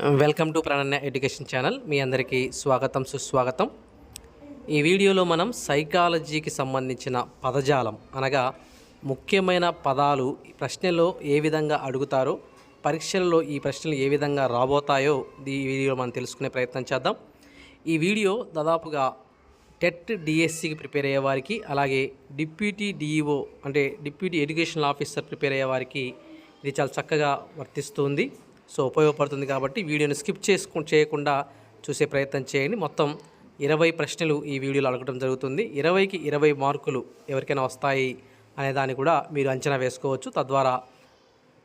Welcome to Prananya education channel. మీ అందరికీ స్వాగతం సుస్వాగతం. ఈ వీడియోలో మనం సైకాలజీకి సంబంధించిన పదజాలం అనగా ముఖ్యమైన పదాలు ఈ ప్రశ్నలో ఏ విధంగా అడుగుతారో పరీక్షల్లో ఈ ప్రశ్నలు ఏ విధంగా రాబోతాయో ఈ వీడియో మనం తెలుసుకునే ప్రయత్నం చేద్దాం. ఈ వీడియో దాదాపుగా టెట్ డిఎస్సికి ప్రిపేర్ అయ్యే వారికి అలాగే డిప్యూటీ డిఈఓ అంటే డిప్యూటీ ఎడ్యుకేషనల్ ఆఫీసర్ ప్రిపేర్ అయ్యే వారికి ఇది చాలా చక్కగా వర్తిస్తుంది. సో ఉపయోగపడుతుంది కాబట్టి వీడియోని స్కిప్ చేసుకు చేయకుండా చూసే ప్రయత్నం చేయండి. మొత్తం ఇరవై ప్రశ్నలు ఈ వీడియోలో అడగడం జరుగుతుంది. ఇరవైకి ఇరవై మార్కులు ఎవరికైనా వస్తాయి అనే దాన్ని కూడా మీరు అంచనా వేసుకోవచ్చు. తద్వారా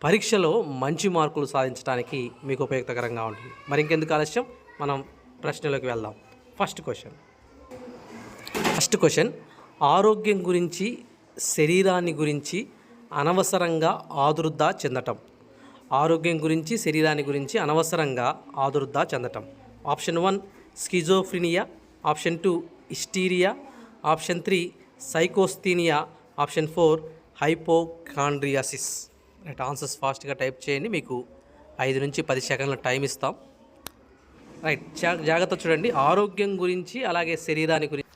పరీక్షలో మంచి మార్కులు సాధించడానికి మీకు ఉపయోగకరంగా ఉంటుంది. మరి ఇంకెందుకు ఆలస్యం? మనం ప్రశ్నలోకి వెళ్దాం. First question. First question. ఆరోగ్యం గురించి శరీరాన్ని గురించి అనవసరంగా ఆదురుద్దా చెందటం. ఆరోగ్యం గురించి శరీరాన్ని గురించి అనవసరంగా ఆదుర్దా చెందటం. Option one schizophrenia. Option two hysteria. Option three psychasthenia. Option four hypochondriasis. Right answers ఫాస్ట్గా టైప్ చేయండి మీకు ఐదు నుంచి పది సెకండ్ల టైం ఇస్తాం. రైట్ జాగ్రత్త చూడండి ఆరోగ్యం గురించి అలాగే శరీరాన్ని గురించి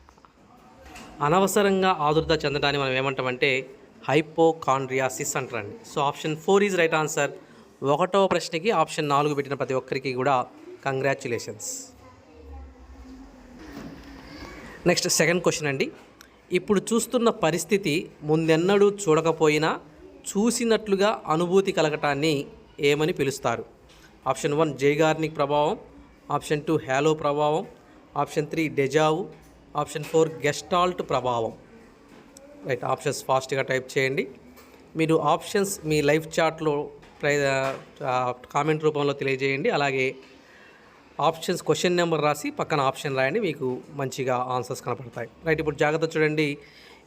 అనవసరంగా ఆదుర్ద చెందడాన్ని మనం ఏమంటామంటే హైపోకాండ్రియాసిస్ అంటారండి. So option four is right answer. ఒకటవ ప్రశ్నకి ఆప్షన్ నాలుగు పెట్టిన ప్రతి ఒక్కరికి కూడా కంగ్రాచులేషన్స్. నెక్స్ట్ సెకండ్ క్వశ్చన్ అండి. ఇప్పుడు చూస్తున్న పరిస్థితి ముందెన్నడూ చూడకపోయినా చూసినట్లుగా అనుభూతి కలగటాన్ని ఏమని పిలుస్తారు? ఆప్షన్ వన్ జైగార్నిక్ ప్రభావం ఆప్షన్ టూ హ్యాలో ప్రభావం option three deja vu option four gestalt ప్రభావం. రైట్ ఆప్షన్స్ ఫాస్ట్గా టైప్ చేయండి. మీరు ఆప్షన్స్ మీ లైఫ్ చార్ట్లో ప్రై కామెంట్ రూపంలో తెలియజేయండి. అలాగే ఆప్షన్స్ క్వశ్చన్ నెంబర్ రాసి పక్కన ఆప్షన్ రాయండి మీకు మంచిగా ఆన్సర్స్ కనపడతాయి. రైట్ ఇప్పుడు జాగ్రత్త చూడండి.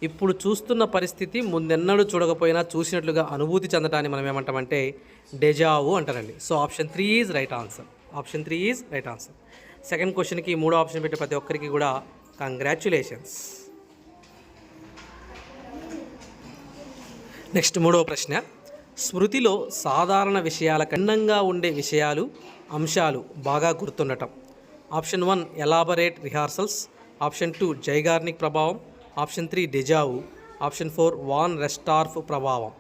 ఇప్పుడు చూస్తున్న పరిస్థితి ముందెన్నడూ చూడకపోయినా చూసినట్లుగా అనుభూతి చెందటాన్ని మనం ఏమంటామంటే డెజావు అంటారండి. So option three is right answer. Option three is right answer. Second క్వశ్చన్కి మూడో ఆప్షన్ పెట్టే ప్రతి ఒక్కరికి కూడా కంగ్రాచ్యులేషన్స్ నెక్స్ట్ మూడవ ప్రశ్న. స్మృతిలో సాధారణ విషయాల కన్నంగా ఉండే విషయాలు అంశాలు బాగా గుర్తుండటం. Option one elaborate rehearsals. Option two Zeigarnik ప్రభావం. Option three deja vu. Option four von Restorff ప్రభావం.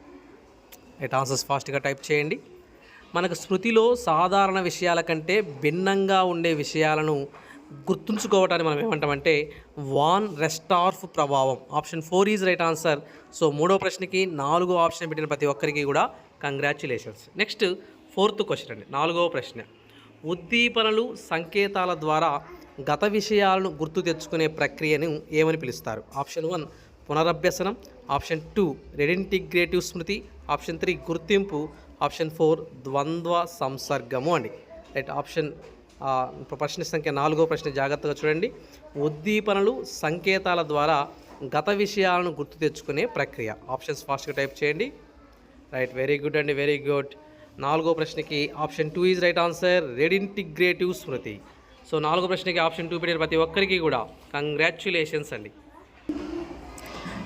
ఎట్ ఆన్సర్స్ ఫాస్ట్గా టైప్ చేయండి. మనకు స్మృతిలో సాధారణ విషయాల కంటే భిన్నంగా ఉండే విషయాలను గుర్తుంచుకోవటాన్ని మనం ఏమంటామంటే వాన్ రెస్టార్ఫ్ ప్రభావం. Option four is right answer. So మూడో ప్రశ్నకి నాలుగో ఆప్షన్ పెట్టిన ప్రతి ఒక్కరికి కూడా కంగ్రాచులేషన్స్. నెక్స్ట్ ఫోర్త్ క్వశ్చన్ అండి. నాలుగవ ప్రశ్న. ఉద్దీపనలు సంకేతాల ద్వారా గత విషయాలను గుర్తు తెచ్చుకునే ప్రక్రియను ఏమని పిలుస్తారు? ఆప్షన్ వన్ పునరభ్యసనం. ఆప్షన్ టూ రెడింటిగ్రేటివ్ స్మృతి. ఆప్షన్ త్రీ గుర్తింపు. ఆప్షన్ ఫోర్ ద్వంద్వ సంసర్గము అండి. రైట్ ఆప్షన్ ప్రశ్న సంఖ్య నాలుగో ప్రశ్న జాగ్రత్తగా చూడండి. ఉద్దీపనలు సంకేతాల ద్వారా గత విషయాలను గుర్తు తెచ్చుకునే ప్రక్రియ. ఆప్షన్స్ ఫాస్ట్గా టైప్ చేయండి. రైట్ వెరీ గుడ్ అండి వెరీ గుడ్ నాలుగో ప్రశ్నకి option two is right answer redintegrative Smriti so నాలుగో ప్రశ్నకి ఆప్షన్ టూ పెట్టిన ప్రతి ఒక్కరికి కూడా. కంగ్రాచులేషన్స్ అండి.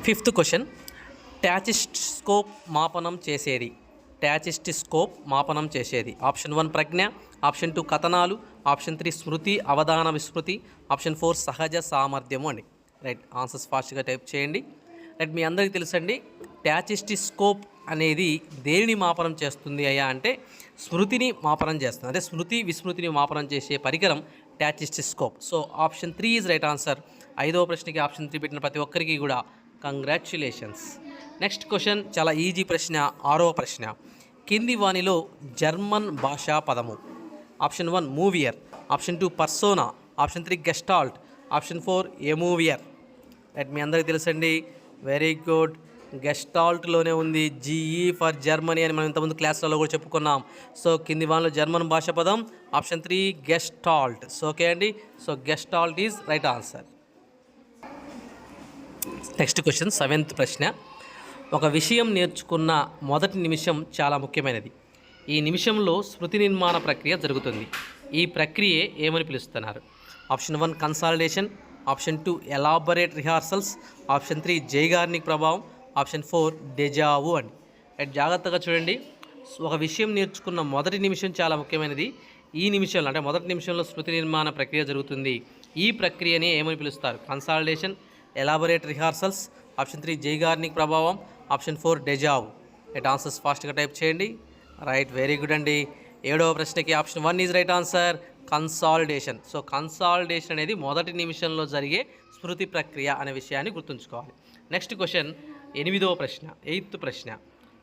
ఫిఫ్త్ క్వశ్చన్ టాచిస్కోప్ మాపనం చేసేది. టాచిస్టిస్కోప్ మాపనం చేసేది. ఆప్షన్ వన్ ప్రజ్ఞ ఆప్షన్ టూ కథనాలు ఆప్షన్ త్రీ స్మృతి అవధాన విస్మృతి ఆప్షన్ ఫోర్ సహజ సామర్థ్యము అండి రైట్ ఆన్సర్స్ ఫాస్ట్గా టైప్ చేయండి. రైట్ మీ అందరికీ తెలుసండి టాచిస్టిస్కోప్ అనేది దేనిని మాపనం చేస్తుంది అయ్యా అంటే స్మృతిని మాపనం చేస్తుంది. అదే స్మృతి విస్మృతిని మాపనం చేసే పరికరం tachistoscope so option three is right answer. ఐదవ ప్రశ్నకి ఆప్షన్ త్రీ పెట్టిన ప్రతి ఒక్కరికి కూడా కంగ్రాచులేషన్స్. నెక్స్ట్ క్వశ్చన్ చాలా ఈజీ ప్రశ్న ఆరో ప్రశ్న. కింది వానిలో జర్మన్ భాషా పదము. Option one మూవియర్. Option two persona. Option three gestalt. Option four ఎమూవియర్. Right మీ అందరికీ తెలుసండి. Very good. గెస్టాల్ట్లోనే ఉంది. జీఈ ఫర్ జర్మనీ అని మనం ఇంతకుముందు క్లాస్లలో కూడా చెప్పుకున్నాం. సో కింది వాళ్ళలో జర్మన్ భాష పదం option three gestalt. So okay అండి. So gestalt is right answer. Next question seventh ప్రశ్న. ఒక విషయం నేర్చుకున్న మొదటి నిమిషం చాలా ముఖ్యమైనది. ఈ నిమిషంలో స్మృతి నిర్మాణ ప్రక్రియ జరుగుతుంది. ఈ ప్రక్రియే ఏమని పిలుస్తున్నారు? Option one consolidation option two elaborate rehearsals option three Zeigarnik ప్రభావం ఆప్షన్ ఫోర్ డెజావు అని అండ్. జాగ్రత్తగా చూడండి. ఒక విషయం నేర్చుకున్న మొదటి నిమిషం చాలా ముఖ్యమైనది. ఈ నిమిషంలో అంటే మొదటి నిమిషంలో స్మృతి నిర్మాణ ప్రక్రియ జరుగుతుంది. ఈ ప్రక్రియని ఏమని పిలుస్తారు? Consolidation elaborate rehearsals option three Zeigarnik ప్రభావం option four deja vu at answers ఫాస్ట్గా టైప్ చేయండి. రైట్ వెరీ గుడ్ అండి. ఏడవ ప్రశ్నకి option one is right answer consolidation so consolidation అనేది మొదటి నిమిషంలో జరిగే స్మృతి ప్రక్రియ అనే విషయాన్ని గుర్తుంచుకోవాలి. నెక్స్ట్ క్వశ్చన్ ఎనిమిదవ ప్రశ్న ఎయిత్ ప్రశ్న.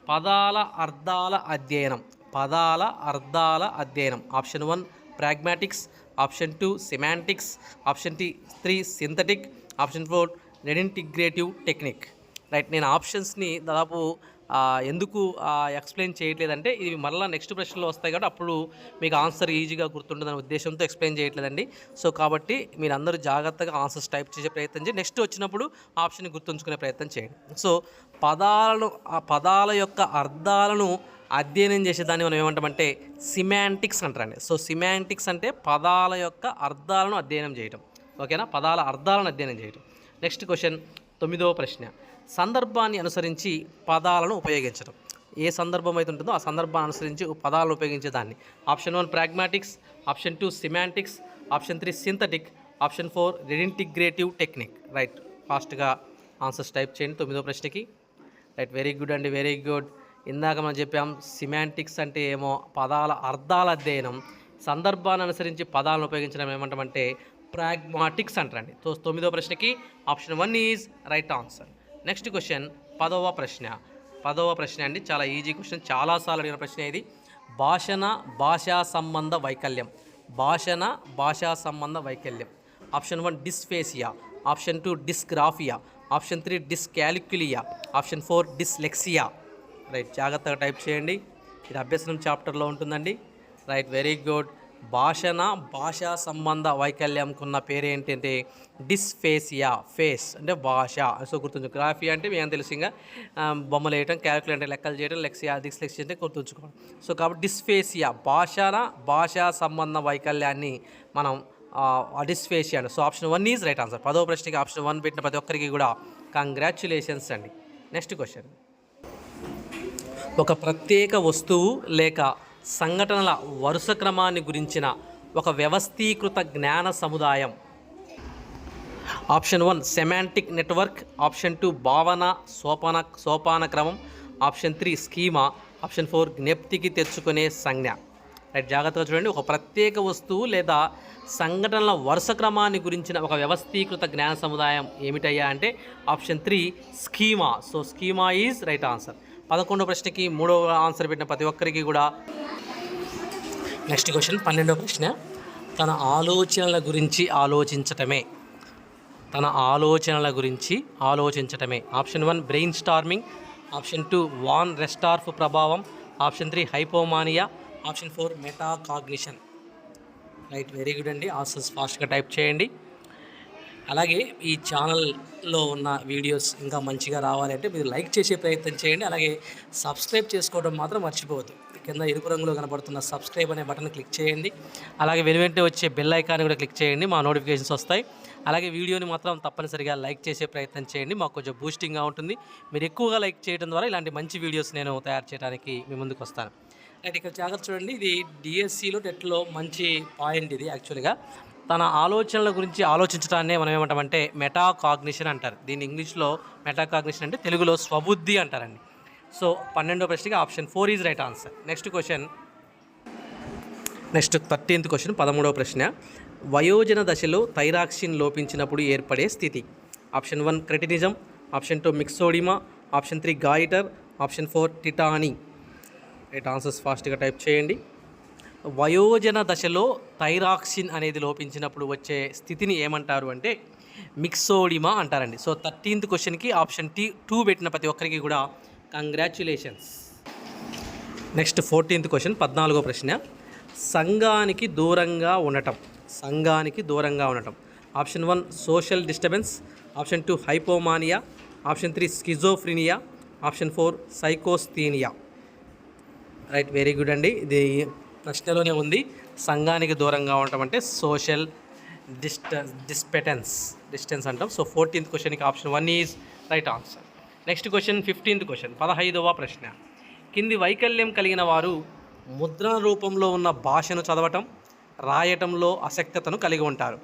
పదాల అర్థాల అధ్యయనం. పదాల అర్థాల అధ్యయనం. Option one pragmatics option two semantics option tea three synthetic option four redintegrative technique right నేను ఆప్షన్స్ని దాదాపు ఎందుకు ఎక్స్ప్లెయిన్ చేయట్లేదంటే ఇవి మరలా నెక్స్ట్ ప్రశ్నలో వస్తాయి కాబట్టి అప్పుడు మీకు ఆన్సర్ ఈజీగా గుర్తుంటుందనే ఉద్దేశంతో ఎక్స్ప్లెయిన్ చేయట్లేదండి. సో కాబట్టి మీరు అందరూ జాగ్రత్తగా ఆన్సర్స్ టైప్ చేసే ప్రయత్నం చేయండి. నెక్స్ట్ వచ్చినప్పుడు ఆప్షన్ గుర్తుంచుకునే ప్రయత్నం చేయండి. సో పదాలను ఆ పదాల యొక్క అర్థాలను అధ్యయనం చేసేదాన్ని మనం ఏమంటామంటే సిమాంటిక్స్ అంటారండి. సో సిమాంటిక్స్ అంటే పదాల యొక్క అర్థాలను అధ్యయనం చేయటం. ఓకేనా? పదాల అర్థాలను అధ్యయనం చేయటం. నెక్స్ట్ క్వశ్చన్ తొమ్మిదవ ప్రశ్న. సందర్భాన్ని అనుసరించి పదాలను ఉపయోగించడం. ఏ సందర్భం అయితే ఉంటుందో ఆ సందర్భాన్ని అనుసరించి పదాలను ఉపయోగించేదాన్ని. Option one pragmatics option two semantics option three synthetic option four redintegrative technique. Right ఫాస్ట్గా ఆన్సర్స్ టైప్ చేయండి తొమ్మిదో ప్రశ్నకి. రైట్ వెరీ గుడ్ అండి వెరీ గుడ్. ఇందాక మనం చెప్పాం సిమాంటిక్స్ అంటే ఏమో పదాల అర్థాల అధ్యయనం. సందర్భాన్ని అనుసరించి పదాలను ఉపయోగించడం ఏమంటామంటే ప్రాగ్మాటిక్స్ అంటారండి. సో తొమ్మిదో ప్రశ్నకి option one is right answer. Next question పదవ ప్రశ్న. పదవ ప్రశ్న అండి చాలా ఈజీ క్వశ్చన్ చాలాసార్లు అడిగిన ప్రశ్న ఇది. భాషణ భాషా సంబంధ వైకల్యం. భాషణ భాషా సంబంధ వైకల్యం. Option one dysphasia. Option two dysgraphia. Option three dyscalculia. Option four dyslexia. Right జాగ్రత్తగా టైప్ చేయండి. ఇది అభ్యసనం చాప్టర్లో ఉంటుందండి. Right very good. భాషణ భాషా సంబంధ వైకల్యంకున్న పేరు ఏంటంటే డిస్ఫేసియా ఫేస్ అంటే భాష. సో గుర్తుంచు గ్రాఫీ అంటే మేము తెలుసు ఇంకా బొమ్మలు వేయటం క్యాలిక్యులేట్ అంటే లెక్కలు చేయడం లెక్సియా డిస్లెక్సియా అంటే గుర్తుంచుకోవడం సో కాబట్టి డిస్ఫేసియా భాషణ భాషా సంబంధ వైకల్యాన్ని మనం డిస్ఫేసియా అండి so option one is right answer. పదో ప్రశ్నకి ఆప్షన్ వన్ పెట్టిన ప్రతి ఒక్కరికి కూడా కంగ్రాచ్యులేషన్స్ అండి. Next question. ఒక ప్రత్యేక వస్తువు లేక సంఘటనల వరుస క్రమాన్ని గురించిన ఒక వ్యవస్థీకృత జ్ఞాన సముదాయం. Option one semantic network. Option two భావన సోపాన సోపాన క్రమం. Option three schema. Option four జ్ఞప్తికి తెచ్చుకునే సంజ్ఞ. రైట్ జాగ్రత్తగా చూడండి. ఒక ప్రత్యేక వస్తువు లేదా సంఘటనల వరుస క్రమాన్ని గురించిన ఒక వ్యవస్థీకృత జ్ఞాన సముదాయం ఏమిటయ్యా అంటే option three schema. So schema is right answer. పదకొండో ప్రశ్నకి మూడవ ఆన్సర్ పెట్టిన ప్రతి ఒక్కరికి కూడా నెక్స్ట్ క్వశ్చన్ పన్నెండవ ప్రశ్న. తన ఆలోచనల గురించి ఆలోచించటమే. తన ఆలోచనల గురించి ఆలోచించటమే. Option one brainstorming. Option two von Restorff ప్రభావం. Option three hypomania. Option four metacognition right very good అండి. ఆన్సర్స్ ఫాస్ట్గా టైప్ చేయండి. అలాగే ఈ ఛానల్లో ఉన్న వీడియోస్ ఇంకా మంచిగా రావాలంటే మీరు లైక్ చేసే ప్రయత్నం చేయండి. అలాగే సబ్స్క్రైబ్ చేసుకోవడం మాత్రం మర్చిపోవద్దు. కింద ఎరుపు రంగులో కనబడుతున్న సబ్స్క్రైబ్ అనే బటన్ క్లిక్ చేయండి. అలాగే వెనువెంటనే వచ్చే బెల్ ఐకాన్ కూడా క్లిక్ చేయండి. మా నోటిఫికేషన్స్ వస్తాయి. అలాగే వీడియోని మాత్రం తప్పనిసరిగా లైక్ చేసే ప్రయత్నం చేయండి. మాకు కొంచెం బూస్టింగ్గా ఉంటుంది. మీరు ఎక్కువగా లైక్ చేయడం ద్వారా ఇలాంటి మంచి వీడియోస్ నేను తయారు చేయడానికి మీ ముందుకు వస్తాను. రైట్ ఇక్కడ జాగ్రత్త చూడండి. ఇది డిఎస్సిలో టెట్లో మంచి పాయింట్ ఇది యాక్చువల్గా తన ఆలోచనల గురించి ఆలోచించడాన్నే మనం ఏమంటామంటే మెటా కాగ్నిషన్ అంటారు. దీన్ని ఇంగ్లీష్లో మెటా కాగ్నిషన్ అంటే తెలుగులో స్వబుద్ధి అంటారండి. సో పన్నెండో ప్రశ్నకి option four is right answer. Next question. Next thirteenth question పదమూడవ ప్రశ్న. వయోజన దశలో థైరాక్సిన్ లోపించినప్పుడు ఏర్పడే స్థితి. Option one cretinism. Option two myxoedema. Option three goitre. Option four tetany. Right answers ఫాస్ట్గా టైప్ చేయండి. వయోజన దశలో థైరాక్సిన్ అనేది లోపించినప్పుడు వచ్చే స్థితిని ఏమంటారు అంటే మిక్సోడిమా అంటారండి. సో థర్టీన్త్ క్వశ్చన్కి ఆప్షన్ టీ టూ పెట్టిన ప్రతి ఒక్కరికి కూడా కంగ్రాచ్యులేషన్స్ నెక్స్ట్ ఫోర్టీన్త్ క్వశ్చన్ పద్నాలుగో ప్రశ్న. సంఘానికి దూరంగా ఉండటం సంఘానికి దూరంగా ఉండటం. Option one social disturbance. Option two hypomania. Option three schizophrenia. Option four psychasthenia. Right very good అండి. ఇది ప్రశ్నలోనే ఉంది. సంఘానికి దూరంగా ఉండటం అంటే సోషల్ డిస్టెన్స్ డిస్పెటెన్స్ డిస్టెన్స్ అంటాం. సో ఫోర్టీన్త్ క్వశ్చన్కి option one is right answer next question fifteenth question పదహైదవ ప్రశ్న. కింది వైకల్యం కలిగిన వారు ముద్రణ రూపంలో ఉన్న భాషను చదవటం రాయటంలో అసక్తతను కలిగి ఉంటారు.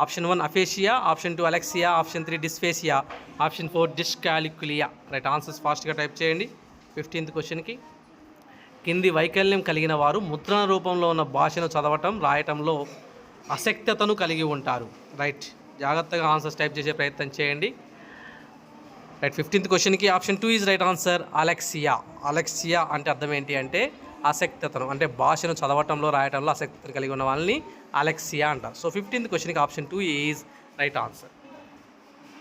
Option one aphasia option two alexia option three dysphasia option four dyscalculia right answers ఫాస్ట్గా టైప్ చేయండి. ఫిఫ్టీన్త్ క్వశ్చన్కి కింది వైకల్యం కలిగిన వారు ముద్రణ రూపంలో ఉన్న భాషను చదవటం రాయటంలో అసక్తతను కలిగి ఉంటారు. రైట్. జాగ్రత్తగా ఆన్సర్స్ టైప్ చేసే ప్రయత్నం చేయండి. రైట్ ఫిఫ్టీన్త్ క్వశ్చన్కి option two is right answer. Alexia. Alexia అంటే అర్థం ఏంటి అంటే అసక్తతను అంటే భాషను చదవటంలో రాయటంలో ఆసక్తిని కలిగి ఉన్న వాళ్ళని అలెక్సియా అంటారు. సో ఫిఫ్టీన్త్ క్వశ్చన్కి option two is right answer.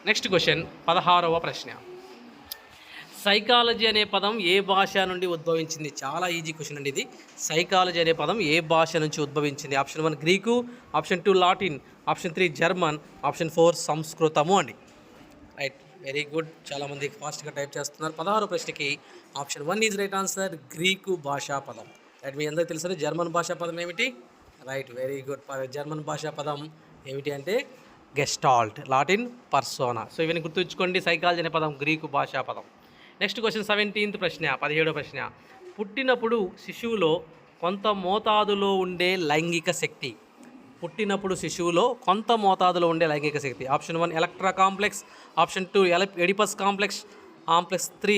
Next question పదహారవ ప్రశ్న. సైకాలజీ అనే పదం ఏ భాష నుండి ఉద్భవించింది? చాలా ఈజీ క్వశ్చన్ అండి ఇది. సైకాలజీ అనే పదం ఏ భాష నుంచి ఉద్భవించింది? Option one Greek option two Latin option three German option four సంస్కృతము అండి. Right very good. చాలామంది ఫాస్ట్గా టైప్ చేస్తున్నారు. పదహారు ప్రశ్నకి option one is right answer Greek భాషా పదం. రైట్ మీ అందరికీ తెలుసు? జర్మన్ భాషా పదం ఏమిటి? Right very good. జర్మన్ భాషా పదం ఏమిటి అంటే గెస్టాల్ట్ లాటిన్ పర్సోనా. సో ఇవన్నీ గుర్తుంచుకోండి. సైకాలజీ అనే పదం గ్రీకు భాషా పదం. నెక్స్ట్ క్వశ్చన్ సెవెంటీన్త్ ప్రశ్న పదిహేడో ప్రశ్న. పుట్టినప్పుడు శిశువులో కొంత మోతాదులో ఉండే లైంగిక శక్తి. పుట్టినప్పుడు శిశువులో కొంత మోతాదులో ఉండే లైంగిక శక్తి. Option one Electra complex option two ఎల Oedipus complex complex three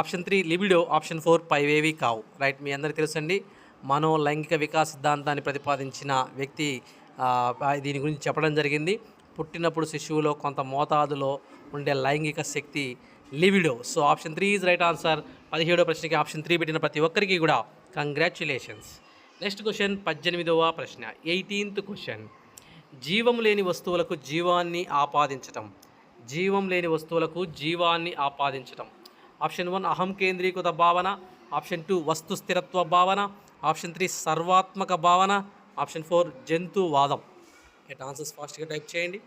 option three libido option four పైవేవి కావు. రైట్ మీ అందరికీ తెలుసండి? మనో లైంగిక వికాస్ సిద్ధాంతాన్ని ప్రతిపాదించిన వ్యక్తి దీని గురించి చెప్పడం జరిగింది. పుట్టినప్పుడు శిశువులో కొంత మోతాదులో ఉండే లైంగిక శక్తి libido so option three is right answer పదిహేడో ప్రశ్నకి ఆప్షన్ త్రీ పెట్టిన ప్రతి ఒక్కరికి కూడా కంగ్రాచులేషన్స్ నెక్స్ట్ క్వశ్చన్ పద్దెనిమిదవ ప్రశ్న. ఎయిటీన్త్ క్వశ్చన్ జీవం లేని వస్తువులకు జీవాన్ని ఆపాదించటం. జీవం లేని వస్తువులకు జీవాన్ని ఆపాదించటం. ఆప్షన్ వన్ అహం కేంద్రీకృత భావన. ఆప్షన్ టూ వస్తు స్థిరత్వ భావన. ఆప్షన్ త్రీ సర్వాత్మక భావన. ఆప్షన్ ఫోర్ జంతువాదం. ఎట్ ఆన్సర్స్ ఫాస్ట్గా టైప్ చేయండి.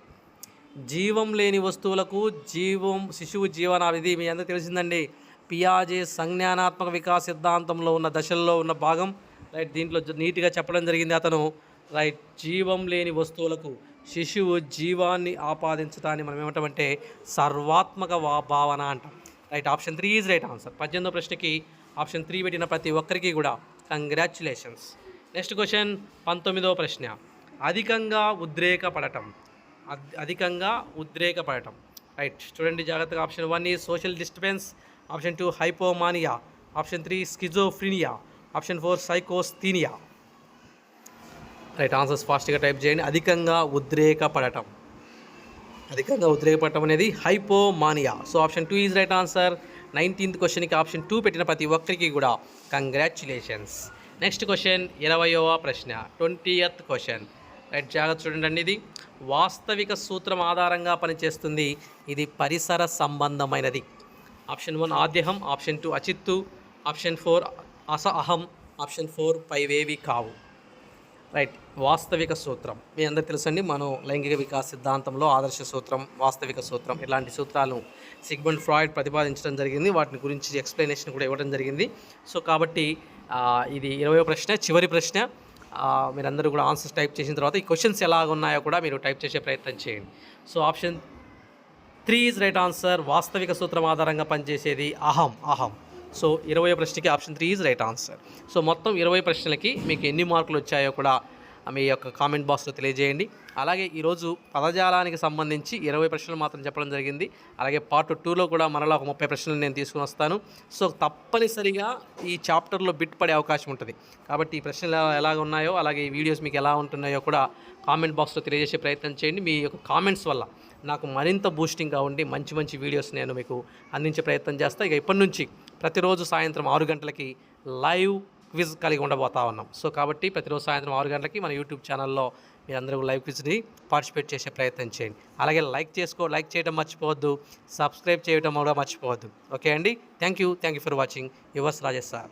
జీవం లేని వస్తువులకు జీవం శిశువు జీవనాలు ఇది మీ అందరూ తెలిసిందండి. పియాజే సంజ్ఞానాత్మక వికాస సిద్ధాంతంలో ఉన్న దశల్లో ఉన్న భాగం. రైట్ దీంట్లో నీట్గా చెప్పడం జరిగింది అతను. రైట్ జీవం లేని వస్తువులకు శిశువు జీవాన్ని ఆపాదించడాన్ని మనం ఏమంటామంటే సర్వాత్మక వా భావన అంటాం. Right option three is right answer. పద్దెనిమిదో ప్రశ్నకి ఆప్షన్ త్రీ పెట్టిన ప్రతి ఒక్కరికి కూడా కంగ్రాచులేషన్స్. నెక్స్ట్ క్వశ్చన్ పంతొమ్మిదవ ప్రశ్న. అధికంగా ఉద్రేకపడటం. అధికంగా ఉద్రేకపడటం. రైట్ చూడండి జాగ్రత్తగా ఆప్షన్ వన్ ఈ social disturbance option two hypomania option three schizophrenia option four psychasthenia right answers ఫాస్ట్గా టైప్ చేయండి. అధికంగా ఉద్రేకపడటం. అధికంగా ఉద్రేకపడటం అనేది hypomania so option two is right answer nineteenth క్వశ్చన్కి ఆప్షన్ టూ పెట్టిన ప్రతి ఒక్కరికి కూడా కంగ్రాచ్యులేషన్స్ నెక్స్ట్ క్వశ్చన్ ఇరవయవ ప్రశ్న. ట్వంటీయత్ క్వశ్చన్ రైట్ జాగ్రత్త చూడండి ఇది. వాస్తవిక సూత్రం ఆధారంగా పనిచేస్తుంది. ఇది పరిసర సంబంధమైనది. ఆప్షన్ వన్ ఆద్యహం ఆప్షన్ టూ అచిత్తు ఆప్షన్ ఫోర్ అస అహం ఆప్షన్ ఫోర్ పైవేవి కావు. రైట్ వాస్తవిక సూత్రం. మీ అందరు తెలుసండి మనం లైంగిక వికాస్ సిద్ధాంతంలో ఆదర్శ సూత్రం వాస్తవిక సూత్రం. ఇలాంటి సూత్రాలను సిగ్మండ్ ఫ్రాయిడ్ ప్రతిపాదించడం జరిగింది. వాటిని గురించి ఎక్స్ప్లెనేషన్ కూడా ఇవ్వడం జరిగింది. సో కాబట్టి ఇది ఇరవై ప్రశ్న చివరి ప్రశ్న. మీరందరూ కూడా ఆన్సర్స్ టైప్ చేసిన తర్వాత ఈ క్వశ్చన్స్ ఎలా ఉన్నాయో కూడా మీరు టైప్ చేసే ప్రయత్నం చేయండి. So option three is right answer వాస్తవిక సూత్రం ఆధారంగా పనిచేసేది అహం అహం. సో ఇరవై ప్రశ్నకి option three is right answer so మొత్తం ఇరవై ప్రశ్నలకి మీకు ఎన్ని మార్కులు వచ్చాయో కూడా మీ యొక్క కామెంట్ బాక్స్లో తెలియజేయండి. అలాగే ఈరోజు పదజాలానికి సంబంధించి ఇరవై ప్రశ్నలు మాత్రం చెప్పడం జరిగింది. అలాగే పార్ట్ టూలో కూడా మరలా ఒక ముప్పై ప్రశ్నలు నేను తీసుకుని వస్తాను. సో తప్పనిసరిగా ఈ చాప్టర్లో బిట్ పడే అవకాశం ఉంటుంది. కాబట్టి ఈ ప్రశ్నలు ఎలా- ఉన్నాయో అలాగే ఈ వీడియోస్ మీకు ఎలా ఉంటున్నాయో కూడా కామెంట్ బాక్స్లో తెలియజేసే ప్రయత్నం చేయండి. మీ యొక్క కామెంట్స్ వల్ల నాకు మరింత బూస్టింగ్గా ఉండి మంచి మంచి వీడియోస్ నేను మీకు అందించే ప్రయత్నం చేస్తాను ఇక ఇప్పటి నుంచి ప్రతిరోజు సాయంత్రం ఆరు గంటలకి లైవ్ క్విజ్ కలిగి ఉండబోతా ఉన్నాం. సో కాబట్టి ప్రతిరోజు సాయంత్రం ఆరు గంటలకి మన యూట్యూబ్ ఛానల్లో మీరందరూ లైవ్ క్విజ్ని పార్టిసిపేట్ చేసే ప్రయత్నం చేయండి. అలాగే లైక్ చేసుకో లైక్ చేయడం మర్చిపోవద్దు సబ్స్క్రైబ్ చేయడం కూడా మర్చిపోవద్దు. ఓకే అండి? Thank you. Thank you for watching. Yours Rajesh sir.